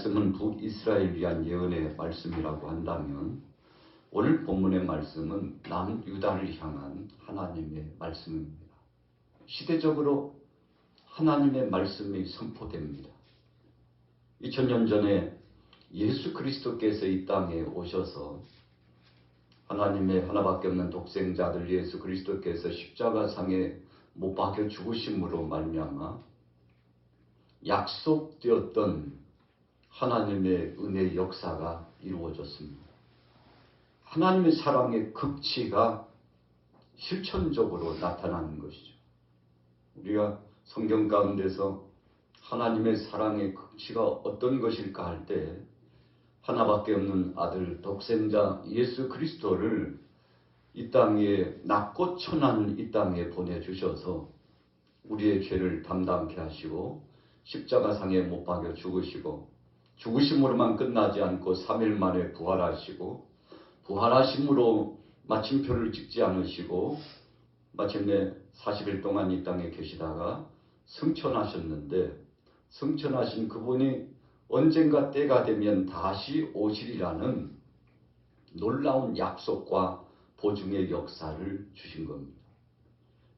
말씀은 북이스라엘 위한 예언의 말씀이라고 한다면 오늘 본문의 말씀은 남유다를 향한 하나님의 말씀입니다. 시대적으로 하나님의 말씀이 선포됩니다. 2000년 전에 예수 그리스도께서 이 땅에 오셔서 하나님의 하나밖에 없는 독생자들 예수 그리스도께서 십자가상에 못 박혀 죽으심으로 말미암아 약속되었던 하나님의 은혜 역사가 이루어졌습니다. 하나님의 사랑의 극치가 실천적으로 나타나는 것이죠. 우리가 성경 가운데서 하나님의 사랑의 극치가 어떤 것일까 할 때 하나밖에 없는 아들 독생자 예수 그리스도를 이 땅에 낮고 천한 이 땅에 보내주셔서 우리의 죄를 담당케 하시고 십자가상에 못 박여 죽으시고 죽으심으로만 끝나지 않고 3일 만에 부활하시고 부활하심으로 마침표를 찍지 않으시고 마침내 40일 동안 이 땅에 계시다가 승천하셨는데 승천하신 그분이 언젠가 때가 되면 다시 오시리라는 놀라운 약속과 보증의 역사를 주신 겁니다.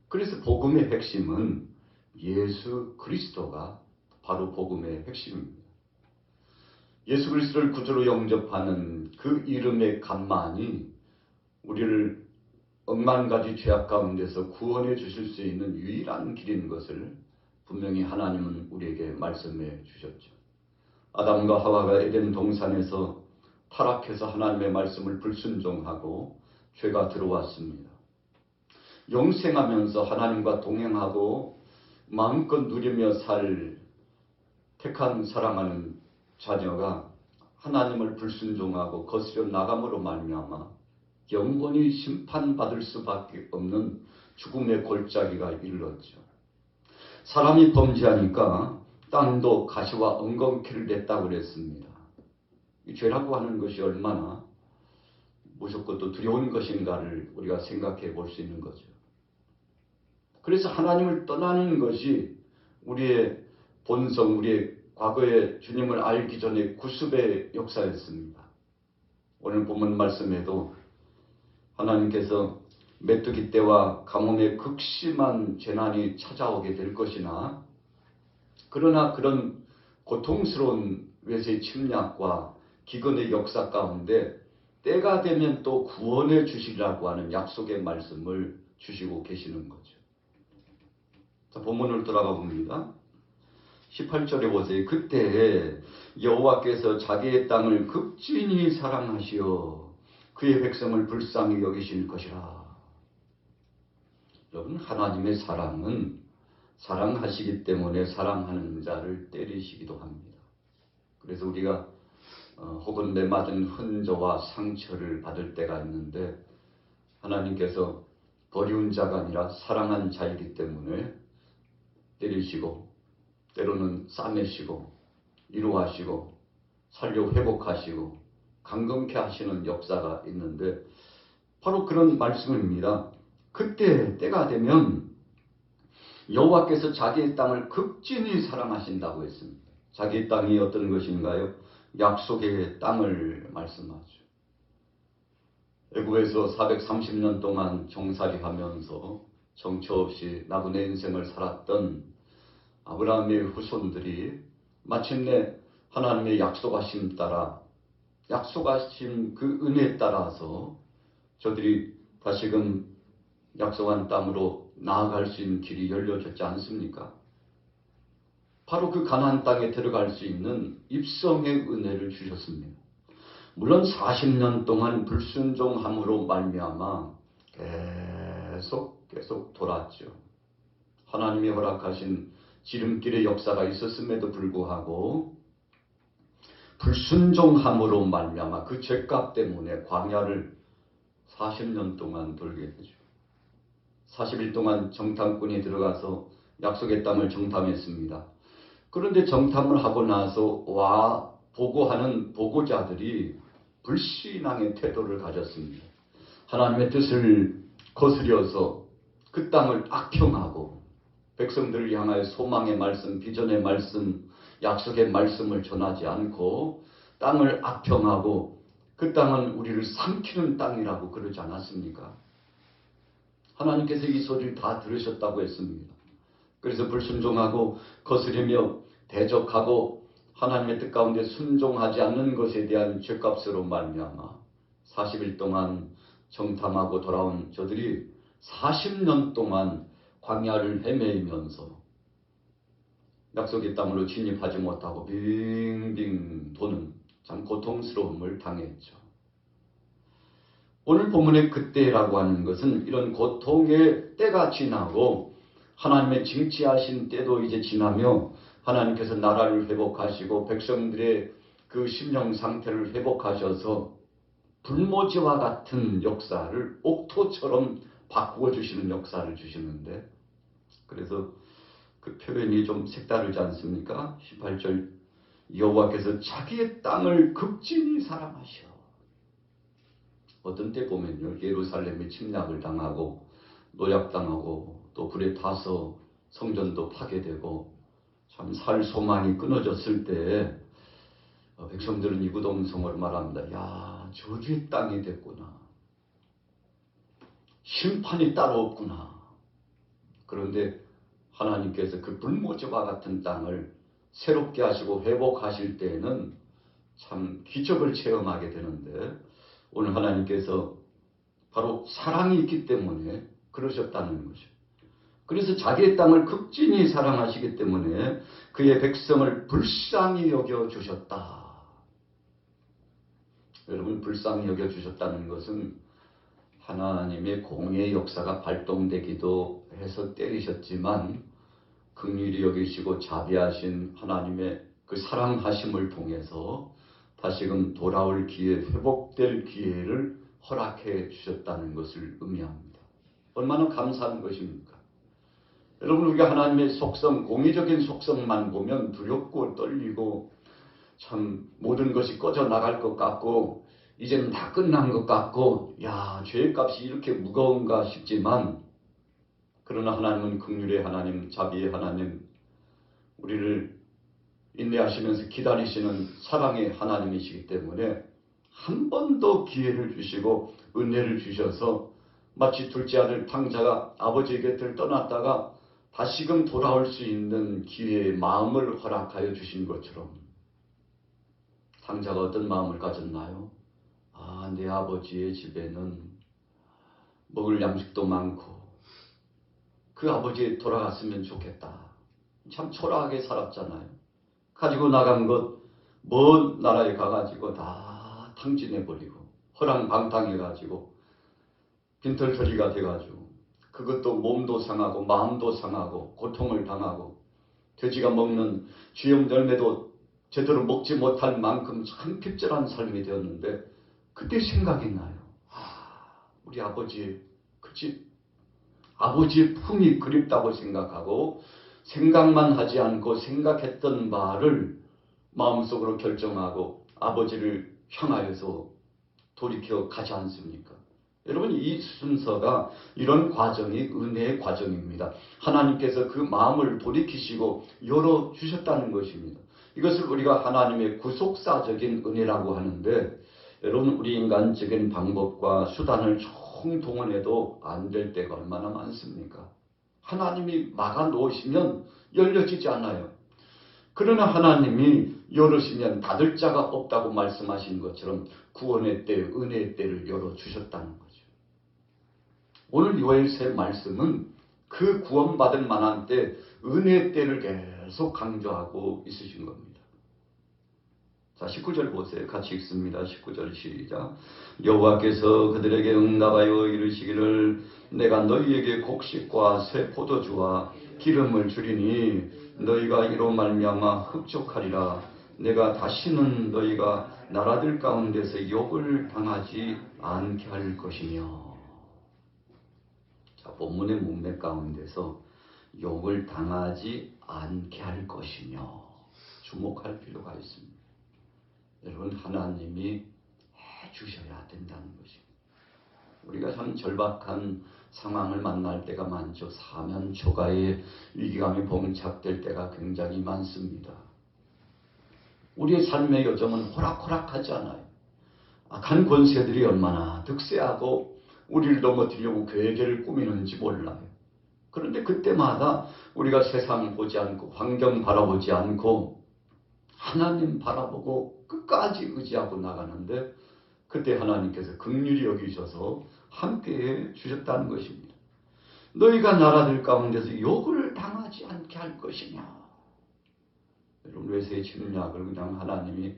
그래서 복음의 핵심은 예수 그리스도가 바로 복음의 핵심입니다. 예수 그리스도를 구주로 영접하는 그 이름의 간만이 우리를 억만 가지 죄악 가운데서 구원해 주실 수 있는 유일한 길인 것을 분명히 하나님은 우리에게 말씀해 주셨죠. 아담과 하와가 에덴 동산에서 타락해서 하나님의 말씀을 불순종하고 죄가 들어왔습니다. 영생하면서 하나님과 동행하고 마음껏 누리며 살 택한 사랑하는 자녀가 하나님을 불순종하고 거스려 나감으로 말미암아 영원히 심판받을 수밖에 없는 죽음의 골짜기가 이르렀죠. 사람이 범죄하니까 땅도 가시와 엉겅퀴를 냈다고 그랬습니다. 이 죄라고 하는 것이 얼마나 무섭고 또 두려운 것인가를 우리가 생각해 볼 수 있는 거죠. 그래서 하나님을 떠나는 것이 우리의 본성, 우리의 과거의 주님을 알기 전에 구습의 역사였습니다. 오늘 본문 말씀에도 하나님께서 메뚜기 때와 가뭄의 극심한 재난이 찾아오게 될 것이나 그러나 그런 고통스러운 외세의 침략과 기근의 역사 가운데 때가 되면 또 구원해 주시라고 하는 약속의 말씀을 주시고 계시는 거죠. 자, 본문을 돌아가 봅니다. 18절에 보세요. 그때 여호와께서 자기의 땅을 극진히 사랑하시어 그의 백성을 불쌍히 여기실 것이라. 여러분 하나님의 사랑은 사랑하시기 때문에 사랑하는 자를 때리시기도 합니다. 그래서 우리가 어, 혹은 내 맞은 흔저와 상처를 받을 때가 있는데 하나님께서 버리운 자가 아니라 사랑한 자이기 때문에 때리시고 때로는 싸매시고 위로하시고 살려 회복하시고 강건케 하시는 역사가 있는데 바로 그런 말씀입니다. 그때 때가 되면 여호와께서 자기의 땅을 극진히 사랑하신다고 했습니다. 자기의 땅이 어떤 것인가요? 약속의 땅을 말씀하죠. 애굽에서 430년 동안 종살이하면서 정처 없이 나그네 인생을 살았던 아브라함의 후손들이 마침내 하나님의 약속하심 따라 약속하신 그 은혜에 따라서 저들이 다시금 약속한 땅으로 나아갈 수 있는 길이 열려졌지 않습니까? 바로 그 가나안 땅에 들어갈 수 있는 입성의 은혜를 주셨습니다. 물론 40년 동안 불순종함으로 말미암아 계속 계속 돌았죠. 하나님이 허락하신 지름길의 역사가 있었음에도 불구하고 불순종함으로 말미암아 그 죄값 때문에 광야를 40년 동안 돌게 되죠. 40일 동안 정탐꾼이 들어가서 약속의 땅을 정탐했습니다. 그런데 정탐을 하고 나서 와 보고하는 보고자들이 불신앙의 태도를 가졌습니다. 하나님의 뜻을 거스려서 그 땅을 악평하고 백성들을 향하여 소망의 말씀, 비전의 말씀, 약속의 말씀을 전하지 않고 땅을 악평하고 그 땅은 우리를 삼키는 땅이라고 그러지 않았습니까? 하나님께서 이 소리를 다 들으셨다고 했습니다. 그래서 불순종하고 거스르며 대적하고 하나님의 뜻 가운데 순종하지 않는 것에 대한 죄값으로 말미암아 40일 동안 정탐하고 돌아온 저들이 40년 동안 광야를 헤매면서 약속의 땅으로 진입하지 못하고 빙빙 도는 참 고통스러움을 당했죠. 오늘 본문의 그때라고 하는 것은 이런 고통의 때가 지나고 하나님의 징치하신 때도 이제 지나며 하나님께서 나라를 회복하시고 백성들의 그 심령 상태를 회복하셔서 불모지와 같은 역사를 옥토처럼 바꾸어 주시는 역사를 주시는데 그래서 그 표현이 좀 색다르지 않습니까? 18절 여호와께서 자기의 땅을 극진히 사랑하셔. 어떤 때 보면요. 예루살렘이 침략을 당하고 노약당하고 또 불에 타서 성전도 파괴되고 참 살 소망이 끊어졌을 때 어, 백성들은 이구동성으로 말합니다. 야 저주의 땅이 됐구나. 심판이 따로 없구나. 그런데 하나님께서 그 불모지와 같은 땅을 새롭게 하시고 회복하실 때에는 참 기적을 체험하게 되는데 오늘 하나님께서 바로 사랑이 있기 때문에 그러셨다는 거죠. 그래서 자기의 땅을 극진히 사랑하시기 때문에 그의 백성을 불쌍히 여겨 주셨다. 여러분 불쌍히 여겨 주셨다는 것은 하나님의 공의 역사가 발동되기도 해서 때리셨지만 극률이 여기시고 자비하신 하나님의 그 사랑하심을 통해서 다시금 돌아올 기회, 회복될 기회를 허락해 주셨다는 것을 의미합니다. 얼마나 감사한 것입니까? 여러분 우리가 하나님의 속성, 공의적인 속성만 보면 두렵고 떨리고 참 모든 것이 꺼져 나갈 것 같고 이제는 다 끝난 것 같고 야 죄값이 이렇게 무거운가 싶지만 그러나 하나님은 극률의 하나님, 자비의 하나님, 우리를 인내하시면서 기다리시는 사랑의 하나님이시기 때문에 한 번 더 기회를 주시고 은혜를 주셔서 마치 둘째 아들 탕자가 아버지 곁을 떠났다가 다시금 돌아올 수 있는 기회의 마음을 허락하여 주신 것처럼 탕자가 어떤 마음을 가졌나요? 아, 내 아버지의 집에는 먹을 양식도 많고 그 아버지 돌아갔으면 좋겠다. 참 초라하게 살았잖아요. 가지고 나간 것, 먼 나라에 가가지고 다 탕진해버리고, 허랑방탕해가지고, 빈털터리가 돼가지고, 그것도 몸도 상하고, 마음도 상하고, 고통을 당하고, 돼지가 먹는 쥐염 열매도 제대로 먹지 못할 만큼 참 핍절한 삶이 되었는데, 그때 생각이 나요. 아, 우리 아버지, 그치? 아버지의 품이 그립다고 생각하고 생각만 하지 않고 생각했던 말을 마음속으로 결정하고 아버지를 향하여서 돌이켜 가지 않습니까? 여러분 이 순서가 이런 과정이 은혜의 과정입니다. 하나님께서 그 마음을 돌이키시고 열어 주셨다는 것입니다. 이것을 우리가 하나님의 구속사적인 은혜라고 하는데 여러분 우리 인간적인 방법과 수단을 총동원해도 안 될 때가 얼마나 많습니까? 하나님이 막아 놓으시면 열려지지 않아요. 그러나 하나님이 열으시면 닫을 자가 없다고 말씀하신 것처럼 구원의 때, 은혜의 때를 열어주셨다는 거죠. 오늘 요엘새 말씀은 그 구원받을 만한 때, 은혜의 때를 계속 강조하고 있으신 겁니다. 자, 19절 보세요. 같이 읽습니다. 19절 시작. 여호와께서 그들에게 응답하여 이르시기를 내가 너희에게 곡식과 새 포도주와 기름을 주리니 너희가 이로 말미암아 흡족하리라. 내가 다시는 너희가 나라들 가운데서 욕을 당하지 않게 할 것이며. 자, 본문의 문맥 가운데서 욕을 당하지 않게 할 것이며 주목할 필요가 있습니다. 여러분 하나님이 해 주셔야 된다는 것입니다. 우리가 참 절박한 상황을 만날 때가 많죠. 사면 초가에 위기감이 봉착될 때가 굉장히 많습니다. 우리의 삶의 여정은 호락호락하지 않아요. 악한 권세들이 얼마나 득세하고 우리를 넘어뜨리려고 계획을 꾸미는지 몰라요. 그런데 그때마다 우리가 세상 보지 않고 환경 바라보지 않고 하나님 바라보고 끝까지 의지하고 나가는데 그때 하나님께서 극률이 여기셔서 함께해 주셨다는 것입니다. 너희가 나라들 가운데서 욕을 당하지 않게 할 것이냐. 여러분 외세의 침략을 그냥 하나님이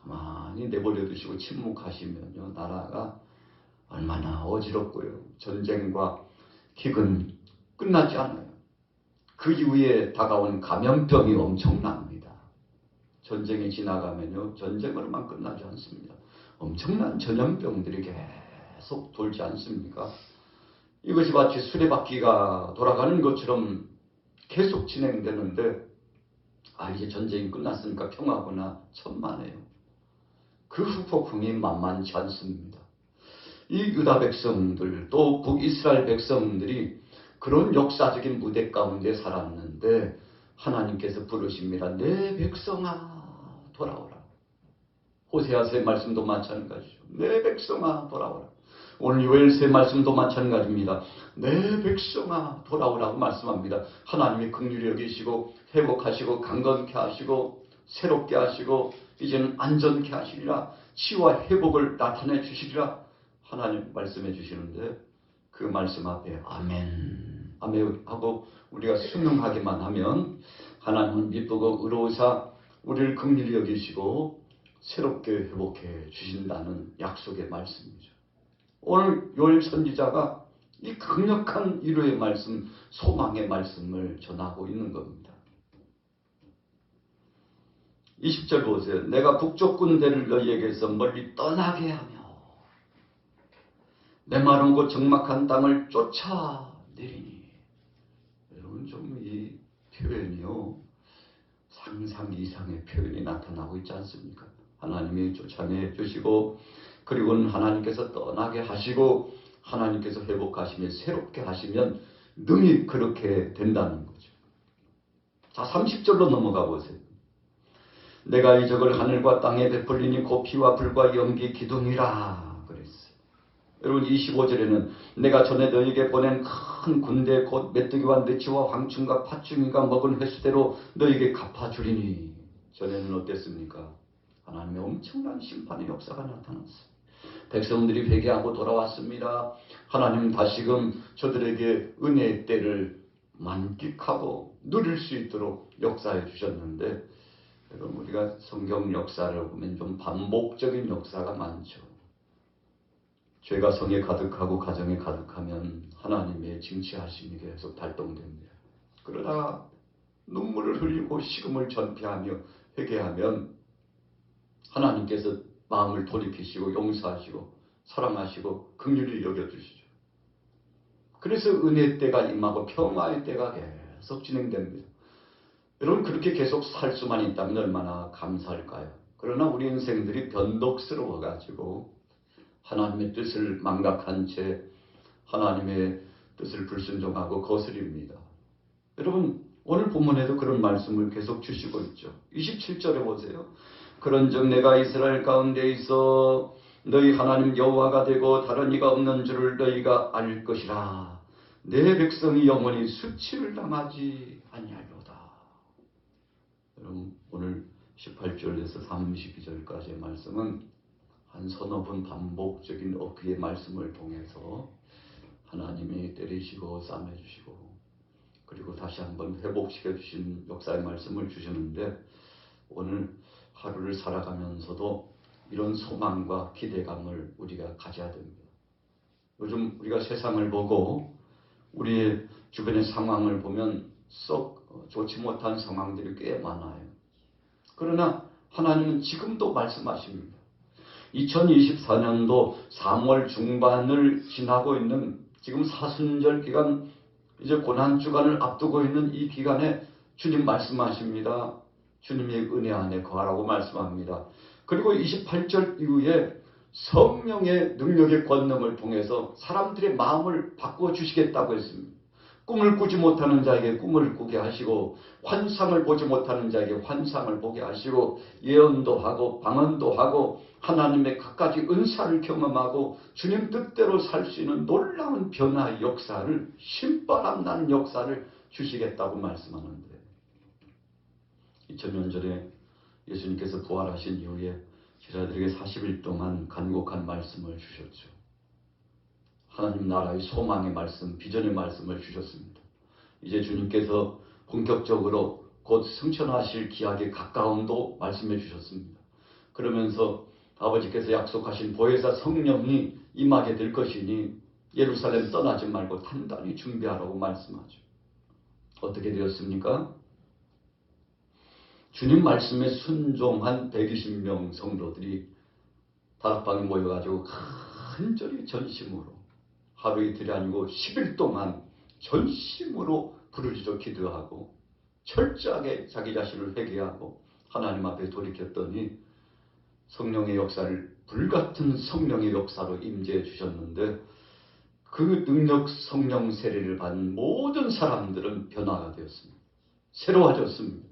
가만히 내버려 두시고 침묵하시면요 나라가 얼마나 어지럽고요 전쟁과 기근 끝나지 않아요. 그 이후에 다가온 감염병이 엄청납니다. 전쟁이 지나가면요 전쟁으로만 끝나지 않습니다. 엄청난 전염병들이 계속 돌지 않습니까? 이것이 마치 수레바퀴가 돌아가는 것처럼 계속 진행되는데 아 이제 전쟁이 끝났으니까 평화구나 천만에요. 그 후폭풍이 만만치 않습니다. 이 유다 백성들 또 북이스라엘 백성들이 그런 역사적인 무대 가운데 살았는데 하나님께서 부르십니다. 내 백성아 돌아오라. 호세아서의 말씀도 마찬가지죠. 내 백성아 돌아오라. 오늘 요엘서의 말씀도 마찬가지입니다. 내 백성아 돌아오라고 말씀합니다. 하나님이 긍휼히 여기시고 회복하시고 강건케 하시고 새롭게 하시고 이제는 안전케 하시리라 치유와 회복을 나타내 주시리라 하나님 말씀해 주시는데 그 말씀 앞에 아멘 아멘 하고 우리가 순응하기만 하면 하나님은 미쁘고 의로우사 우리를 긍휼히 여기시고 새롭게 회복해 주신다는 약속의 말씀이죠. 오늘 요엘 선지자가 이 강력한 위로의 말씀, 소망의 말씀을 전하고 있는 겁니다. 20절 보세요. 내가 북쪽 군대를 너희에게서 멀리 떠나게 하며 메마른 곳 적막한 땅을 쫓아내리니 여러분 좀 이 표현이요 상상 이상의 표현이 나타나고 있지 않습니까? 하나님이 쫓아내 주시고 그리고는 하나님께서 떠나게 하시고 하나님께서 회복하시며 새롭게 하시면 능히 그렇게 된다는 거죠. 자 30절로 넘어가 보세요. 내가 이적을 하늘과 땅에 베풀리니 곧 피와 불과 연기 기둥이라 그랬어요. 여러분 25절에는 내가 전에 너에게 보낸 큰 군대 곧 메뚜기와 느치와 황충과 팥중이가 먹은 횟수대로 너에게 갚아주리니 전에는 어땠습니까? 하나님의 엄청난 심판의 역사가 나타났어요. 백성들이 회개하고 돌아왔습니다. 하나님 다시금 저들에게 은혜의 때를 만끽하고 누릴 수 있도록 역사해 주셨는데 여러분 우리가 성경 역사를 보면 좀 반복적인 역사가 많죠. 죄가 성에 가득하고 가정에 가득하면 하나님의 징치하심이 계속 발동됩니다. 그러다가 눈물을 흘리고 식음을 전폐하며 회개하면 하나님께서 마음을 돌이키시고 용서하시고 사랑하시고 긍휼히 여겨주시죠. 그래서 은혜 때가 임하고 평화의 때가 계속 진행됩니다. 여러분 그렇게 계속 살 수만 있다면 얼마나 감사할까요? 그러나 우리 인생들이 변덕스러워 가지고 하나님의 뜻을 망각한 채 하나님의 뜻을 불순종하고 거스립니다. 여러분 오늘 본문에도 그런 말씀을 계속 주시고 있죠. 27절에 보세요. 그런즉 내가 이스라엘 가운데 있어 너희 하나님 여호와가 되고 다른 이가 없는 줄을 너희가 알 것이라. 내 백성이 영원히 수치를 당하지 아니하리로다. 여러분 오늘 18절에서 32절까지의 말씀은 한 서너 번 반복적인 어그의 말씀을 통해서 하나님이 때리시고 싸매주시고 그리고 다시 한번 회복시켜 주신 역사의 말씀을 주시는데 오늘 하루를 살아가면서도 이런 소망과 기대감을 우리가 가져야 됩니다. 요즘 우리가 세상을 보고 우리의 주변의 상황을 보면 썩 좋지 못한 상황들이 꽤 많아요. 그러나 하나님은 지금도 말씀하십니다. 2024년도 3월 중반을 지나고 있는 지금 사순절 기간 이제 고난 주간을 앞두고 있는 이 기간에 주님 말씀하십니다. 주님의 은혜 안에 거하라고 말씀합니다. 그리고 28절 이후에 성령의 능력의 권능을 통해서 사람들의 마음을 바꾸어 주시겠다고 했습니다. 꿈을 꾸지 못하는 자에게 꿈을 꾸게 하시고 환상을 보지 못하는 자에게 환상을 보게 하시고 예언도 하고 방언도 하고 하나님의 갖가지 은사를 경험하고 주님 뜻대로 살 수 있는 놀라운 변화의 역사를 신바람 나는 역사를 주시겠다고 말씀하는데 2000년 전에 예수님께서 부활하신 이후에 제자들에게 40일 동안 간곡한 말씀을 주셨죠. 하나님 나라의 소망의 말씀, 비전의 말씀을 주셨습니다. 이제 주님께서 본격적으로 곧 승천하실 기약에 가까움도 말씀해 주셨습니다. 그러면서 아버지께서 약속하신 보혜사 성령이 임하게 될 것이니 예루살렘 떠나지 말고 단단히 준비하라고 말씀하죠. 어떻게 되었습니까? 주님 말씀에 순종한 120명 성도들이 다락방에 모여가지고 간절히 전심으로 하루 이틀이 아니고 10일 동안 전심으로 부르짖어 기도하고 철저하게 자기 자신을 회개하고 하나님 앞에 돌이켰더니 성령의 역사를 불같은 성령의 역사로 임재해 주셨는데 그 능력 성령 세례를 받은 모든 사람들은 변화가 되었습니다. 새로워졌습니다.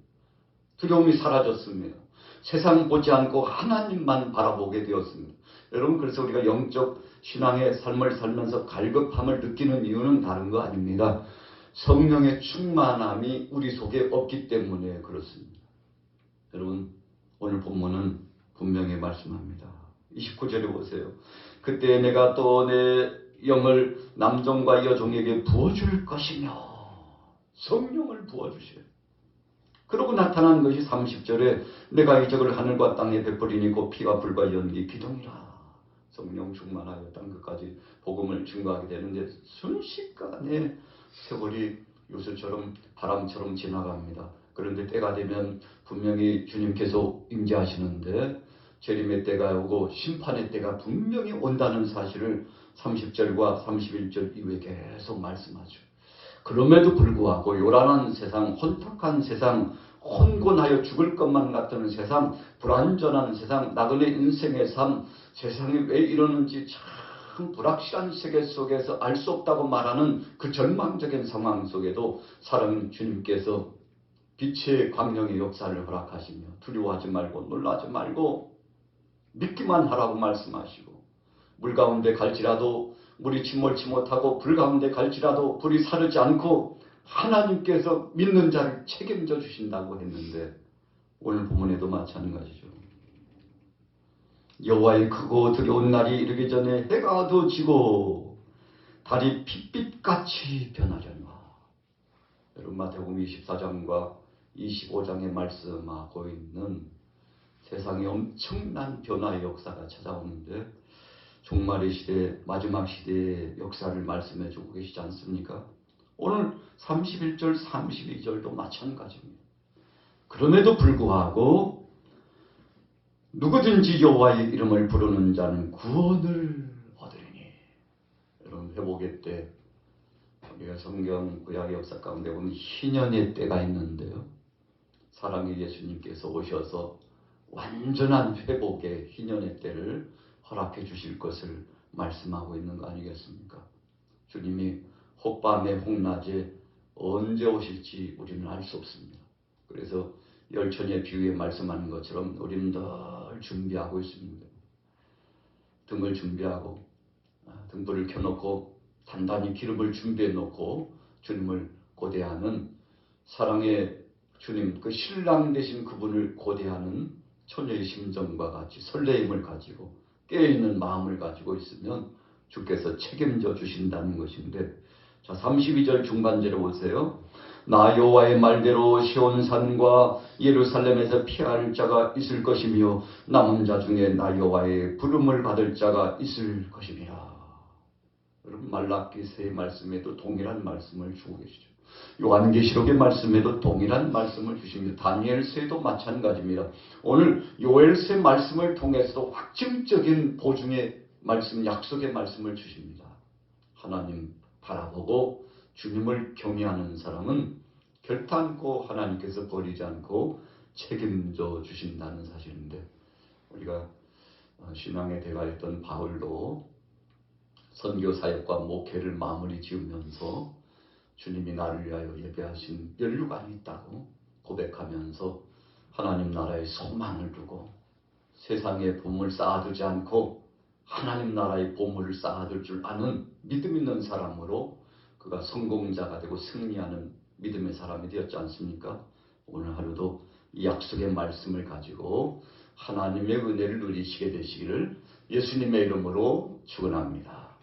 두려움이 사라졌습니다. 세상 보지 않고 하나님만 바라보게 되었습니다. 여러분 그래서 우리가 영적 신앙의 삶을 살면서 갈급함을 느끼는 이유는 다른 거 아닙니다. 성령의 충만함이 우리 속에 없기 때문에 그렇습니다. 여러분 오늘 본문은 분명히 말씀합니다. 29절에 보세요. 그때 내가 또 내 영을 남종과 여종에게 부어줄 것이며 성령을 부어주셔요. 그러고 나타난 것이 30절에 내가 이적을 하늘과 땅에 베풀이니 곧 피가 불과 연기 기둥이라. 성령 충만하여 땅 끝까지 복음을 증거하게 되는데 순식간에 세월이 요술처럼 바람처럼 지나갑니다. 그런데 때가 되면 분명히 주님께서 임재하시는데 재림의 때가 오고 심판의 때가 분명히 온다는 사실을 30절과 31절 이후에 계속 말씀하죠. 그럼에도 불구하고 요란한 세상, 혼탁한 세상, 혼곤하여 죽을 것만 같은 세상, 불안전한 세상, 나그네 인생의 삶, 세상이 왜 이러는지 참 불확실한 세계 속에서 알 수 없다고 말하는 그 절망적인 상황 속에도 사랑하는 주님께서 빛의 광명의 역사를 허락하시며 두려워하지 말고 놀라지 말고 믿기만 하라고 말씀하시고 물 가운데 갈지라도 물이 침몰치 못하고 불 가운데 갈지라도 불이 사르지 않고 하나님께서 믿는 자를 책임져 주신다고 했는데 오늘 본문에도 마찬가지죠. 여호와의 크고 두려운 날이 이르기 전에 해가 어두워지고 달이 핏빛같이 변하려나. 여러분 마태복음 24장과 25장에 말씀하고 있는 세상에 엄청난 변화의 역사가 찾아오는데 종말의 시대, 마지막 시대의 역사를 말씀해 주고 계시지 않습니까? 오늘 31절, 32절도 마찬가지입니다. 그럼에도 불구하고 누구든지 여호와의 이름을 부르는 자는 구원을 얻으리니 여러분 회복의 때 우리가 성경 구약의 역사 가운데 보면 희년의 때가 있는데요. 사랑의 예수님께서 오셔서 완전한 회복의 희년의 때를 허락해 주실 것을 말씀하고 있는 거 아니겠습니까? 주님이 혹밤에 혹낮에 언제 오실지 우리는 알 수 없습니다. 그래서 열천의 비유에 말씀하는 것처럼 우리는 늘 준비하고 있습니다. 등을 준비하고 아, 등불을 켜놓고 단단히 기름을 준비해 놓고 주님을 고대하는 사랑의 주님 그 신랑 되신 그분을 고대하는 처녀의 심정과 같이 설레임을 가지고 깨어있는 마음을 가지고 있으면 주께서 책임져 주신다는 것인데 자 32절 중반절에 보세요. 나 여호와의 말대로 시온 산과 예루살렘에서 피할 자가 있을 것이며 남은 자 중에 나 여호와의 부름을 받을 자가 있을 것이니라. 여러분 말라기스의 말씀에도 동일한 말씀을 주고 계시죠. 요한계시록의 말씀에도 동일한 말씀을 주십니다. 다니엘서에도 마찬가지입니다. 오늘 요엘서의 말씀을 통해서도 확증적인 보증의 말씀, 약속의 말씀을 주십니다. 하나님 바라보고 주님을 경외하는 사람은 결탄코 하나님께서 버리지 않고 책임져 주신다는 사실인데 우리가 어, 신앙의 대가였던 바울도 선교 사역과 목회를 마무리 지으면서 주님이 나를 위하여 예배하신 연류관이 있다고 고백하면서 하나님 나라의 소망을 두고 세상에 보물 쌓아두지 않고 하나님 나라의 보물을 쌓아둘 줄 아는 믿음 있는 사람으로 그가 성공자가 되고 승리하는 믿음의 사람이 되었지 않습니까? 오늘 하루도 이 약속의 말씀을 가지고 하나님의 은혜를 누리시게 되시기를 예수님의 이름으로 축원합니다.